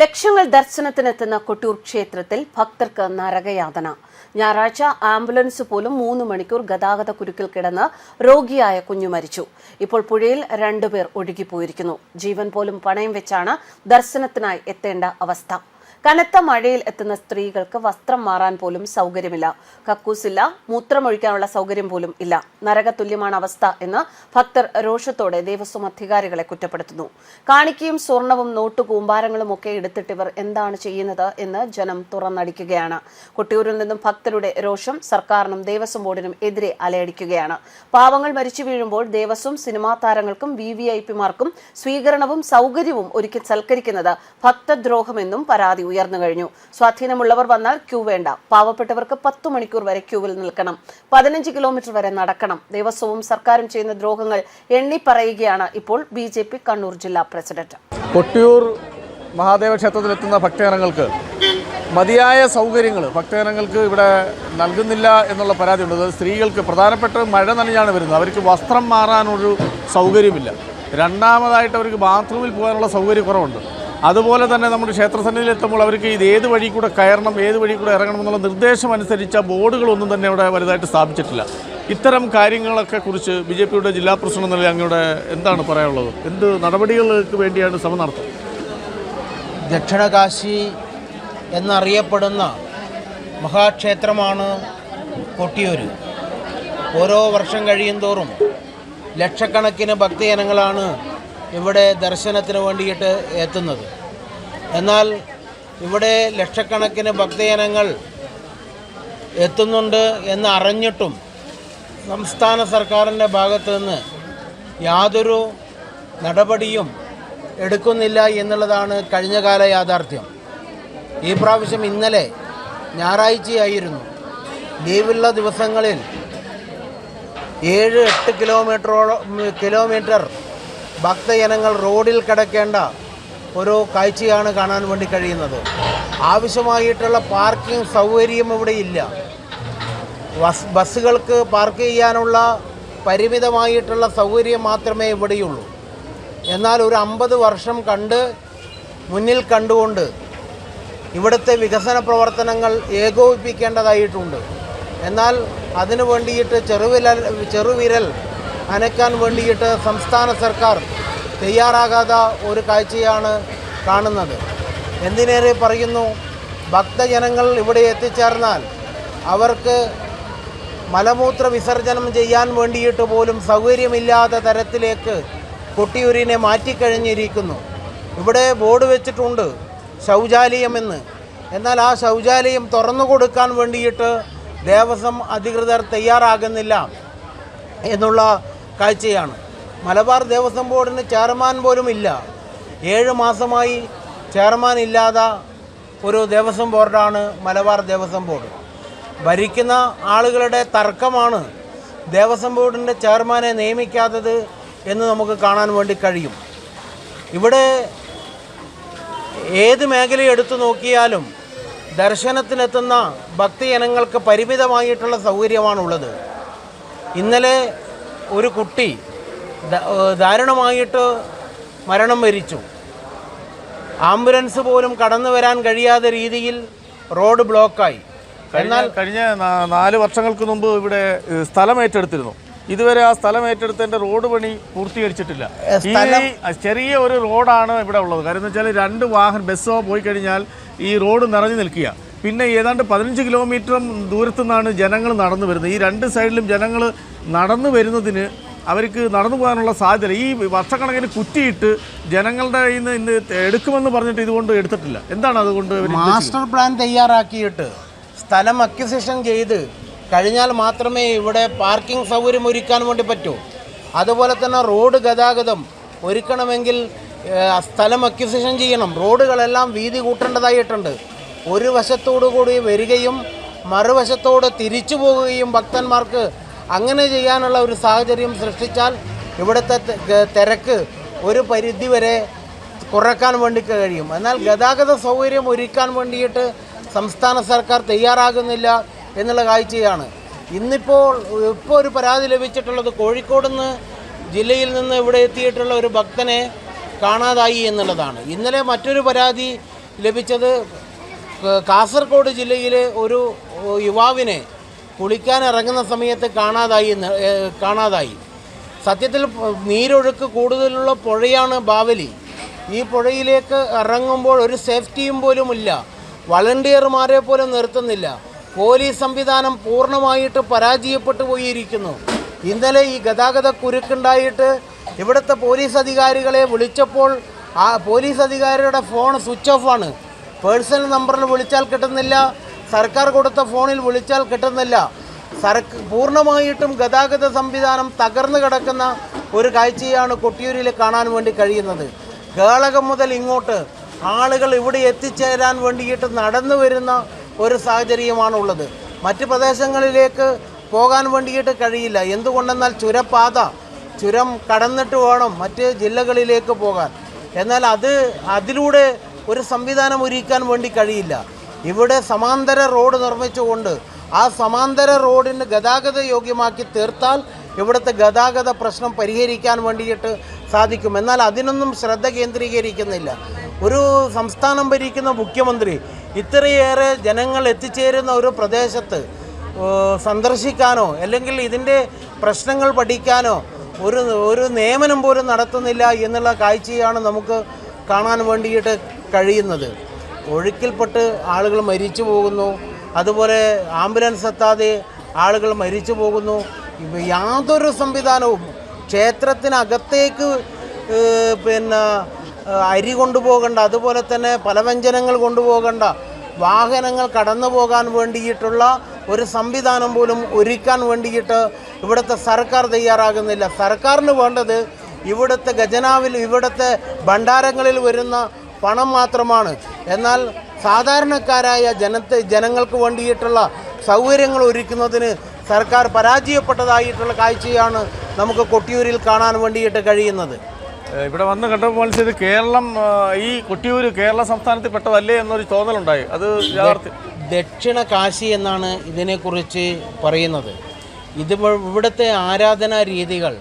ലക്ഷങ്ങൾ ദർശനത്തിനെത്തുന്ന കൊട്ടൂർ ക്ഷേത്രത്തിൽ ഭക്തർക്ക് നരകയാതന. ഞായറാഴ്ച ആംബുലൻസ് പോലും മൂന്ന് മണിക്കൂർ ഗതാഗത കുരുക്കിൽ കിടന്ന് രോഗിയായ കുഞ്ഞു മരിച്ചു. ഇപ്പോൾ പുഴയിൽ രണ്ടുപേർ ഒഴുകിപ്പോയിരിക്കുന്നു. ജീവൻ പോലും പണയം വെച്ചാണ് ദർശനത്തിനായി എത്തേണ്ട അവസ്ഥ. കനത്ത മഴയിൽ എത്തുന്ന സ്ത്രീകൾക്ക് വസ്ത്രം മാറാൻ പോലും സൗകര്യമില്ല. കക്കൂസില്ല മൂത്രമൊഴിക്കാനുള്ള സൗകര്യം പോലും ഇല്ല. നരകതുല്യമാണ് അവസ്ഥ എന്ന് ഭക്തർ രോഷത്തോടെ ദേവസ്വം അധികാരികളെ കുറ്റപ്പെടുത്തുന്നു. കാണിക്കയും സ്വർണവും നോട്ടു കൂമ്പാരങ്ങളും ഒക്കെ എടുത്തിട്ടിവർ എന്താണ് ചെയ്യുന്നത് എന്ന് ജനം തുറന്നടിക്കുകയാണ്. കൊട്ടിയൂരിൽ നിന്നും ഭക്തരുടെ രോഷം സർക്കാരിനും ദേവസ്വം ബോർഡിനും എതിരെ അലയടിക്കുകയാണ്. പാവങ്ങൾ മരിച്ചു വീഴുമ്പോൾ ദേവസ്വം സിനിമാ താരങ്ങൾക്കും വി വി ഐ പിമാർക്കും സ്വീകരണവും സൗകര്യവും ഒരുക്കി സൽക്കരിക്കുന്നത് ഭക്തദ്രോഹമെന്നും പരാതി ഉയർന്നു കഴിഞ്ഞു. സ്വാധീനമുള്ളവർ വന്നാൽ ക്യൂ വേണ്ട. പാവപ്പെട്ടവർക്ക് പത്ത് മണിക്കൂർ വരെ ക്യൂവിൽ നിൽക്കണം. പതിനഞ്ച് കിലോമീറ്റർ വരെ നടക്കണം. ദേവസ്വവും സർക്കാരും ചെയ്യുന്ന ദ്രോഹങ്ങൾ എണ്ണി പറയുകയാണ് ഇപ്പോൾ ബി ജെ പി കണ്ണൂർ ജില്ലാ പ്രസിഡന്റ്. കൊട്ടിയൂർ മഹാദേവ ക്ഷേത്രത്തിലെത്തുന്ന ഭക്തജനങ്ങൾക്ക് മതിയായ സൗകര്യങ്ങൾ ഭക്തജനങ്ങൾക്ക് ഇവിടെ നൽകുന്നില്ല എന്നുള്ള പരാതിയുണ്ട്. ഉണ്ട് സ്ത്രീകൾക്ക് പ്രധാനപ്പെട്ട മഴ നനഞ്ഞാണ് വരുന്നത്. അവർക്ക് വസ്ത്രം മാറാനൊരു സൗകര്യമില്ല. രണ്ടാമതായിട്ട് അവർക്ക് ബാത്റൂമിൽ പോകാനുള്ള സൗകര്യക്കുറവുണ്ട് അതുപോലെ തന്നെ നമ്മുടെ ക്ഷേത്രസന്നിധിയിൽ എത്തുമ്പോൾ അവർക്ക് ഇത് ഏത് വഴി കൂടെ കയറണം ഏത് വഴി കൂടെ ഇറങ്ങണം എന്നുള്ള നിർദ്ദേശം അനുസരിച്ച ബോർഡുകളൊന്നും തന്നെ ഇവിടെ വലുതായിട്ട് സ്ഥാപിച്ചിട്ടില്ല. ഇത്തരം കാര്യങ്ങളൊക്കെ കുറിച്ച് ബി ജെ പിയുടെ ജില്ലാ പ്രസിഡന്റ് നിലയിൽ അങ്ങയുടെ എന്താണ് പറയാനുള്ളത്? എന്ത് നടപടികൾക്ക് വേണ്ടിയാണ് സഭ നടത്തുന്നത്? ദക്ഷിണകാശി എന്നറിയപ്പെടുന്ന മഹാക്ഷേത്രമാണ് കൊട്ടിയൂർ ഓരോ വർഷം കഴിയുന്തോറും ലക്ഷക്കണക്കിന് ഭക്തജനങ്ങളാണ് ഇവിടെ ദർശനത്തിന് വേണ്ടിയിട്ട് എത്തുന്നത്. എന്നാൽ ഇവിടെ ലക്ഷക്കണക്കിന് ഭക്തജനങ്ങൾ എത്തുന്നുണ്ട് എന്ന് അറിഞ്ഞിട്ടും സംസ്ഥാന സർക്കാരിന്റെ ഭാഗത്തു നിന്ന് യാതൊരു നടപടിയും എടുക്കുന്നില്ല എന്നുള്ളതാണ് കഴിഞ്ഞകാല യാഥാർത്ഥ്യം. ഈ പ്രാവശ്യം ഇന്നലെ ഞായറാഴ്ചയായിരുന്നു. ലീവുള്ള ദിവസങ്ങളിൽ ഏഴ് എട്ട് കിലോമീറ്ററോളം കിലോമീറ്റർ ഭക്തജനങ്ങൾ റോഡിൽ കിടക്കേണ്ട ഒരു കാഴ്ചയാണ് കാണാൻ വേണ്ടി കഴിയുന്നത്. ആവശ്യമായിട്ടുള്ള പാർക്കിംഗ് സൗകര്യം ഇവിടെ ഇല്ല. ബസ് ബസ്സുകൾക്ക് പാർക്ക് ചെയ്യാനുള്ള പരിമിതമായിട്ടുള്ള സൗകര്യം മാത്രമേ ഇവിടെയുള്ളൂ. എന്നാൽ ഒരു അമ്പത് വർഷം കണ്ട് മുന്നിൽ കണ്ടുകൊണ്ട് ഇവിടുത്തെ വികസന പ്രവർത്തനങ്ങൾ ഏകോപിപ്പിക്കേണ്ടതായിട്ടുണ്ട്. എന്നാൽ അതിനു വേണ്ടിയിട്ട് ചെറുവിരൽ ചെറുവിരൽ അനക്കാൻ വേണ്ടിയിട്ട് സംസ്ഥാന സർക്കാർ തയ്യാറാകാത്ത ഒരു കാഴ്ചയാണ് കാണുന്നത്. എന്തിനേറെ പറയുന്നു? ഭക്തജനങ്ങൾ ഇവിടെ എത്തിച്ചേർന്നാൽ അവർക്ക് മലമൂത്ര വിസർജനം ചെയ്യാൻ വേണ്ടിയിട്ട് പോലും സൗകര്യമില്ലാത്ത തരത്തിലേക്ക് കൊട്ടിയൂരിനെ മാറ്റിക്കഴിഞ്ഞിരിക്കുന്നു. ഇവിടെ ബോർഡ് വെച്ചിട്ടുണ്ട് ശൗചാലയമെന്ന്. എന്നാൽ ആ ശൗചാലയം തുറന്നു കൊടുക്കാൻ വേണ്ടിയിട്ട് ദേവസ്വം അധികൃതർ തയ്യാറാകുന്നില്ല എന്നുള്ള കാഴ്ചയാണ്. മലബാർ ദേവസ്വം ബോർഡിന് ചെയർമാൻ പോലും ഇല്ല ഏഴ് മാസമായി ചെയർമാൻ ഇല്ലാതെ ഒരു ദേവസ്വം ബോർഡാണ് മലബാർ ദേവസ്വം ബോർഡ്. ഭരിക്കുന്ന ആളുകളുടെ തർക്കമാണ് ദേവസ്വം ബോർഡിന്റെ ചെയർമാനെ നിയമിക്കാത്തത് എന്ന് നമുക്ക് കാണാൻ വേണ്ടി കഴിയും. ഇവിടെ ഏത് മേഖല എടുത്തു നോക്കിയാലും ദർശനത്തിനെത്തുന്ന ഭക്തജനങ്ങൾക്ക് പരിമിതമായിട്ടുള്ള സൗകര്യമാണുള്ളത്. ഇന്നലെ ഒരു കുട്ടി ദാരുണമായിട്ട് മരണം വരിച്ചു. ആംബുലൻസ് പോലും കടന്നു വരാൻ കഴിയാത്ത രീതിയിൽ റോഡ് ബ്ലോക്കായി. എന്നാൽ കഴിഞ്ഞ നാല് വർഷങ്ങൾക്ക് മുമ്പ് ഇവിടെ സ്ഥലം ഏറ്റെടുത്തിരുന്നു. ഇതുവരെ ആ സ്ഥലം ഏറ്റെടുത്തതിന്റെ റോഡ് പണി പൂർത്തീകരിച്ചിട്ടില്ല. ഈ ചെറിയ ഒരു റോഡാണ് ഇവിടെ ഉള്ളത്. കാര്യം എന്ന് വെച്ചാൽ രണ്ട് വാഹനം ബസ്സോ പോയി കഴിഞ്ഞാൽ ഈ റോഡ് നിറഞ്ഞു നിൽക്കുക. പിന്നെ ഏതാണ്ട് പതിനഞ്ച് കിലോമീറ്റർ ദൂരത്തു നിന്നാണ് ജനങ്ങൾ നടന്നു വരുന്നത്. ഈ രണ്ട് സൈഡിലും ജനങ്ങൾ നടന്നു വരുന്നതിന് അവർക്ക് നടന്നു പോകാനുള്ള സാധ്യത ഈ വർഷക്കണക്കിന് കുറ്റിയിട്ട് ജനങ്ങളുടെ നിന്ന് ഇന്ന് എടുക്കുമെന്ന് പറഞ്ഞിട്ട് ഇതുകൊണ്ട് എടുത്തിട്ടില്ല. എന്താണ് അതുകൊണ്ട് മാസ്റ്റർ പ്ലാൻ തയ്യാറാക്കിയിട്ട് സ്ഥലം അക്വിസിഷൻ ചെയ്ത് കഴിഞ്ഞാൽ മാത്രമേ ഇവിടെ പാർക്കിംഗ് സൗകര്യം ഒരുക്കാൻ വേണ്ടി പറ്റൂ. അതുപോലെ തന്നെ റോഡ് ഗതാഗതം ഒരുക്കണമെങ്കിൽ സ്ഥലം അക്വിസിഷൻ ചെയ്യണം. റോഡുകളെല്ലാം വീതി കൂട്ടേണ്ടതായിട്ടുണ്ട്. ഒരു വശത്തോടു കൂടി വരികയും മറുവശത്തോട് തിരിച്ചു പോവുകയും ഭക്തന്മാർക്ക് അങ്ങനെ ചെയ്യാനുള്ള ഒരു സാഹചര്യം സൃഷ്ടിച്ചാൽ ഇവിടുത്തെ തിരക്ക് ഒരു പരിധിവരെ കുറയ്ക്കാൻ വേണ്ടി കഴിയും. എന്നാൽ ഗതാഗത സൗകര്യം ഒരുക്കാൻ വേണ്ടിയിട്ട് സംസ്ഥാന സർക്കാർ തയ്യാറാകുന്നില്ല എന്നുള്ള കാഴ്ചയാണ്. ഇന്നിപ്പോൾ ഇപ്പോൾ ഒരു പരാതി ലഭിച്ചിട്ടുള്ളത് കോഴിക്കോട് നിന്ന് ജില്ലയിൽ നിന്ന് ഇവിടെ എത്തിയിട്ടുള്ള ഒരു ഭക്തനെ കാണാതായി എന്നുള്ളതാണ്. ഇന്നലെ മറ്റൊരു പരാതി ലഭിച്ചത് കാസർഗോഡ് ജില്ലയിലെ ഒരു യുവാവിനെ കുളിക്കാൻ ഇറങ്ങുന്ന സമയത്ത് കാണാതായി കാണാതായി. സത്യത്തിൽ നീരൊഴുക്ക് കൂടുതലുള്ള പുഴയാണ് ബാവലി. ഈ പുഴയിലേക്ക് ഇറങ്ങുമ്പോൾ ഒരു സേഫ്റ്റിയും പോലും ഇല്ല. വളണ്ടിയർമാരെ പോലും നിർത്തുന്നില്ല. പോലീസ് സംവിധാനം പൂർണമായിട്ട് പരാജയപ്പെട്ടു പോയിരിക്കുന്നു. ഇന്നലെ ഈ ഗതാഗത കുരുക്കുണ്ടായിട്ട് ഇവിടുത്തെ പോലീസ് അധികാരികളെ വിളിച്ചപ്പോൾ ആ പോലീസ് അധികാരിയുടെ ഫോൺ സ്വിച്ച് ഓഫാണ് പേഴ്സണൽ നമ്പറിൽ വിളിച്ചാൽ കിട്ടുന്നില്ല. സർക്കാർ കൊടുത്ത ഫോണിൽ വിളിച്ചാൽ കിട്ടുന്നില്ല. സർക്ക് പൂർണമായിട്ടും ഗതാഗത സംവിധാനം തകർന്നു കിടക്കുന്ന ഒരു കാഴ്ചയാണ് കൊട്ടിയൂരിൽ കാണാൻ വേണ്ടി കഴിയുന്നത്. കേളകം മുതൽ ഇങ്ങോട്ട് ആളുകൾ ഇവിടെ എത്തിച്ചേരാൻ വേണ്ടിയിട്ട് നടന്നു വരുന്ന ഒരു സാഹചര്യമാണുള്ളത്. മറ്റ് പ്രദേശങ്ങളിലേക്ക് പോകാൻ വേണ്ടിയിട്ട് കഴിയില്ല. എന്തുകൊണ്ടെന്നാൽ ചുരപ്പാത ചുരം കടന്നിട്ട് വേണം മറ്റ് ജില്ലകളിലേക്ക് പോകാൻ. എന്നാൽ അത് അതിലൂടെ ഒരു സംവിധാനം ഒരുക്കാൻ വേണ്ടി കഴിയില്ല. ഇവിടെ സമാന്തര റോഡ് നിർമ്മിച്ചുകൊണ്ട് ആ സമാന്തര റോഡിന് ഗതാഗത യോഗ്യമാക്കി തീർത്താൽ ഇവിടുത്തെ ഗതാഗത പ്രശ്നം പരിഹരിക്കാൻ വേണ്ടിയിട്ട് സാധിക്കും. എന്നാൽ അതിനൊന്നും ശ്രദ്ധ കേന്ദ്രീകരിക്കുന്നില്ല. ഒരു സംസ്ഥാനം ഭരിക്കുന്ന മുഖ്യമന്ത്രി ഇത്രയേറെ ജനങ്ങൾ എത്തിച്ചേരുന്ന ഒരു പ്രദേശത്ത് സന്ദർശിക്കാനോ അല്ലെങ്കിൽ ഇതിന്റെ പ്രശ്നങ്ങൾ പഠിക്കാനോ ഒരു ഒരു നിയമനം പോലും നടത്തുന്നില്ല എന്നുള്ള കാഴ്ചയാണ് നമുക്ക് കാണാൻ വേണ്ടിയിട്ട് കഴിയുന്നത്. ഒഴുക്കിൽപ്പെട്ട് ആളുകൾ മരിച്ചു പോകുന്നു. അതുപോലെ ആംബുലൻസ് എത്താതെ ആളുകൾ മരിച്ചു പോകുന്നു. യാതൊരു സംവിധാനവും ക്ഷേത്രത്തിനകത്തേക്ക് പിന്നെ അരി കൊണ്ടുപോകണ്ട അതുപോലെ തന്നെ പലവ്യഞ്ജനങ്ങൾ കൊണ്ടുപോകണ്ട വാഹനങ്ങൾ കടന്നു പോകാൻ വേണ്ടിയിട്ടുള്ള ഒരു സംവിധാനം പോലും ഒരുക്കാൻ വേണ്ടിയിട്ട് ഇവിടുത്തെ സർക്കാർ തയ്യാറാകുന്നില്ല. സർക്കാരിന് വേണ്ടത് ഇവിടുത്തെ ഖജനാവിൽ ഇവിടുത്തെ ഭണ്ഡാരങ്ങളിൽ വരുന്ന പണം മാത്രമാണ്. എന്നാൽ സാധാരണക്കാരായ ജനത്തെ ജനങ്ങൾക്ക് വേണ്ടിയിട്ടുള്ള സൗകര്യങ്ങൾ ഒരുക്കുന്നതിന് സർക്കാർ പരാജയപ്പെട്ടതായിട്ടുള്ള കാഴ്ചയാണ് നമുക്ക് കൊട്ടിയൂരിൽ കാണാൻ വേണ്ടിയിട്ട് കഴിയുന്നത്. ഇവിടെ വന്ന് കണ്ടപ്പോൾ ഇത് കേരളം ഈ കൊട്ടിയൂര് കേരള സംസ്ഥാനത്തിൽ പെട്ടതല്ലേ എന്നൊരു തോന്നലുണ്ടായി അത് ദക്ഷിണ കാശി എന്നാണ് ഇതിനെക്കുറിച്ച് പറയുന്നത്. ഇത് ഇവ- ഇവിടുത്തെ ആരാധനാ രീതികൾ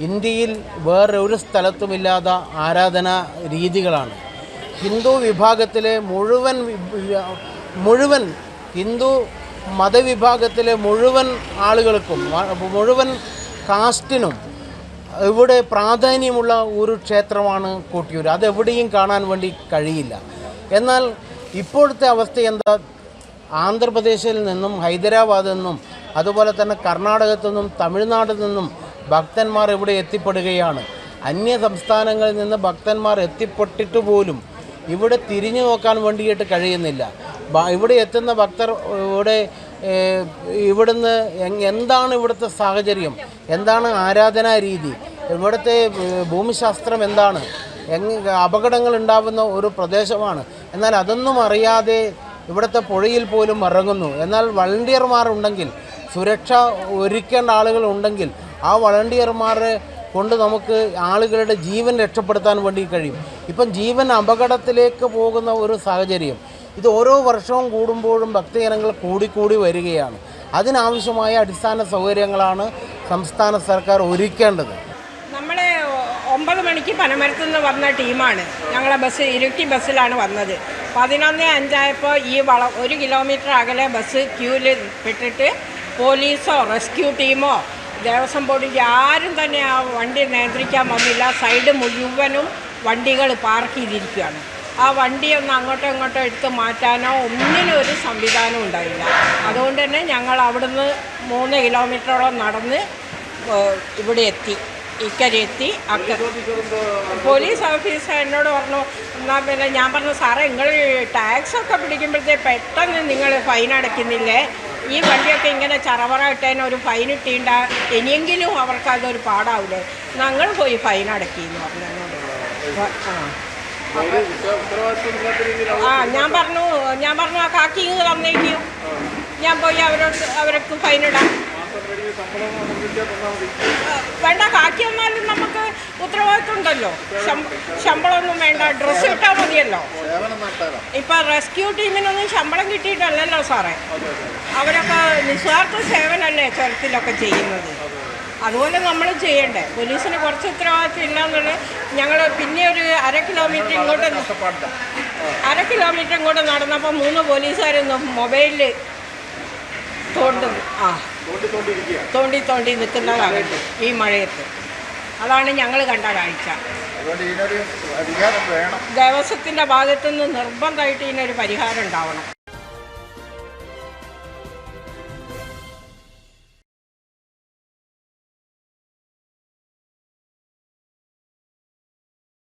ഇന്ത്യയിൽ വേറെ ഒരു സ്ഥലത്തുമില്ലാത്ത ആരാധനാ രീതികളാണ്. ഹിന്ദു വിഭാഗത്തിലെ മുഴുവൻ മുഴുവൻ ഹിന്ദു മതവിഭാഗത്തിലെ മുഴുവൻ ആളുകൾക്കും മുഴുവൻ കാസ്റ്റിനും ഇവിടെ പ്രാധാന്യമുള്ള ഒരു ക്ഷേത്രമാണ് കൂട്ടിയൂർ. അതെവിടെയും കാണാൻ വേണ്ടി കഴിയില്ല. എന്നാൽ ഇപ്പോഴത്തെ അവസ്ഥ എന്താ? ആന്ധ്രാപ്രദേശിൽ നിന്നും ഹൈദരാബാദിൽ നിന്നും അതുപോലെ തന്നെ കർണാടകത്തു നിന്നും തമിഴ്നാട്ടിൽ നിന്നും ഭക്തന്മാർ ഇവിടെ എത്തിപ്പെടുകയാണ്. അന്യ സംസ്ഥാനങ്ങളിൽ നിന്ന് ഭക്തന്മാർ എത്തിപ്പെട്ടിട്ട് പോലും ഇവിടെ തിരിഞ്ഞു നോക്കാൻ വേണ്ടിയിട്ട് കഴിയുന്നില്ല. ഇവിടെ എത്തുന്ന ഭക്തർ ഇവിടെ ഇവിടുന്ന് എന്താണ് ഇവിടുത്തെ സാഹചര്യം? എന്താണ് ആരാധനാ രീതി? ഇവിടുത്തെ ഭൂമിശാസ്ത്രം എന്താണ്? അപകടങ്ങൾ ഉണ്ടാകുന്ന ഒരു പ്രദേശമാണ്. എന്നാൽ അതൊന്നും അറിയാതെ ഇവിടുത്തെ പുഴയിൽ പോലും ഇറങ്ങുന്നു. എന്നാൽ വളണ്ടിയർമാർ ഉണ്ടെങ്കിൽ സുരക്ഷ ഒരുക്കേണ്ട ആളുകൾ ഉണ്ടെങ്കിൽ ആ വളണ്ടിയർമാരെ കൊണ്ട് നമുക്ക് ആളുകളുടെ ജീവൻ രക്ഷപ്പെടുത്താൻ വേണ്ടി കഴിയും. ഇപ്പം ജീവൻ അപകടത്തിലേക്ക് പോകുന്ന ഒരു സാഹചര്യം. ഇത് ഓരോ വർഷവും കൂടുമ്പോഴും ഭക്തജനങ്ങൾ കൂടിക്കൂടി വരികയാണ്. അതിനാവശ്യമായ അടിസ്ഥാന സൗകര്യങ്ങളാണ് സംസ്ഥാന സർക്കാർ ഒരുക്കേണ്ടത്. നമ്മളെ ഒമ്പത് മണിക്ക് പനമരത്തു നിന്ന് വന്ന ടീമാണ്. ഞങ്ങളെ ബസ് ഇരുട്ടി ബസ്സിലാണ് വന്നത്. പതിനൊന്ന് അഞ്ചായപ്പോൾ ഈ വള ഒരു കിലോമീറ്റർ അകലെ ബസ് ക്യൂവിൽ പെട്ടിട്ട് പോലീസോ റെസ്ക്യൂ ടീമോ ദേവസ്വം ബോർഡിന്റെ ആരും തന്നെ ആ വണ്ടി നിയന്ത്രിക്കാൻ വന്നില്ല. സൈഡ് മുഴുവനും വണ്ടികൾ പാർക്ക് ചെയ്തിരിക്കുകയാണ്. ആ വണ്ടി ഒന്ന് അങ്ങോട്ടോ ഇങ്ങോട്ടോ എടുത്ത് മാറ്റാനോ ഒന്നിനും ഒരു സംവിധാനം ഉണ്ടായില്ല. അതുകൊണ്ട് തന്നെ ഞങ്ങൾ അവിടുന്ന് മൂന്ന് കിലോമീറ്ററോളം നടന്ന് ഇവിടെ എത്തി. ഇക്കരെ എത്തി. അക്ക പോലീസ് ഓഫീസർ എന്നോട് പറഞ്ഞു എന്നാൽ പിന്നെ ഞാൻ പറഞ്ഞു സാറേ നിങ്ങൾ ടാക്സ് ഒക്കെ പിടിക്കുമ്പോഴത്തേ പെട്ടെന്ന് നിങ്ങൾ ഫൈൻ അടയ്ക്കുന്നില്ലേ? ഈ വണ്ടിയൊക്കെ ഇങ്ങനെ ചറവറ ഇട്ടതിന് ഒരു ഫൈൻ ഇട്ടിണ്ട ഇനിയെങ്കിലും അവർക്ക് അതൊരു പാടാവില്ലേ ഞങ്ങൾ പോയി ഫൈൻ അടക്കി എന്ന് പറഞ്ഞു. ആ. ആ ഞാൻ പറഞ്ഞു ഞാൻ പറഞ്ഞു ആ കാക്കി ഇങ്ങ് തന്നേക്കും. ഞാൻ പോയി അവരോട് അവർക്ക് ഫൈൻ ഇടാം. വേണ്ട കാക്കി വന്നാലും നമുക്ക് ഉത്തരവാദിത്വം ഉണ്ടല്ലോ ശമ്പ- ശമ്പളമൊന്നും വേണ്ട ഡ്രസ്സ് ഇട്ടാൽ മതിയല്ലോ. ഇപ്പൊ റെസ്ക്യൂ ടീമിനൊന്നും ശമ്പളം കിട്ടിയിട്ടല്ലല്ലോ സാറേ. അവരൊക്കെ നിസ്വാർത്ഥ സേവനല്ലേ ചുരത്തിലൊക്കെ ചെയ്യുന്നത്. അതുപോലെ നമ്മൾ ചെയ്യണ്ടേ. പോലീസിന് കുറച്ച് ഉത്തരവാദിത്വം ഇല്ല എന്നുള്ളത് ഞങ്ങൾ പിന്നെ ഒരു അര കിലോമീറ്റർ ഇങ്ങോട്ട് അര കിലോമീറ്റർ ഇങ്ങോട്ട് നടന്നപ്പോൾ മൂന്ന് പോലീസുകാരൊന്നും മൊബൈലിൽ തോണ്ടും ആ. തോണ്ടി തോണ്ടി നിൽക്കുന്നതാണ് ഈ മഴയത്ത്. അതാണ് ഞങ്ങൾ കണ്ട കാഴ്ച ദേവസ്വത്തിന്റെ ഭാഗത്തുനിന്ന് നിർബന്ധമായിട്ട് ഇതിനൊരു പരിഹാരം ഉണ്ടാവണം.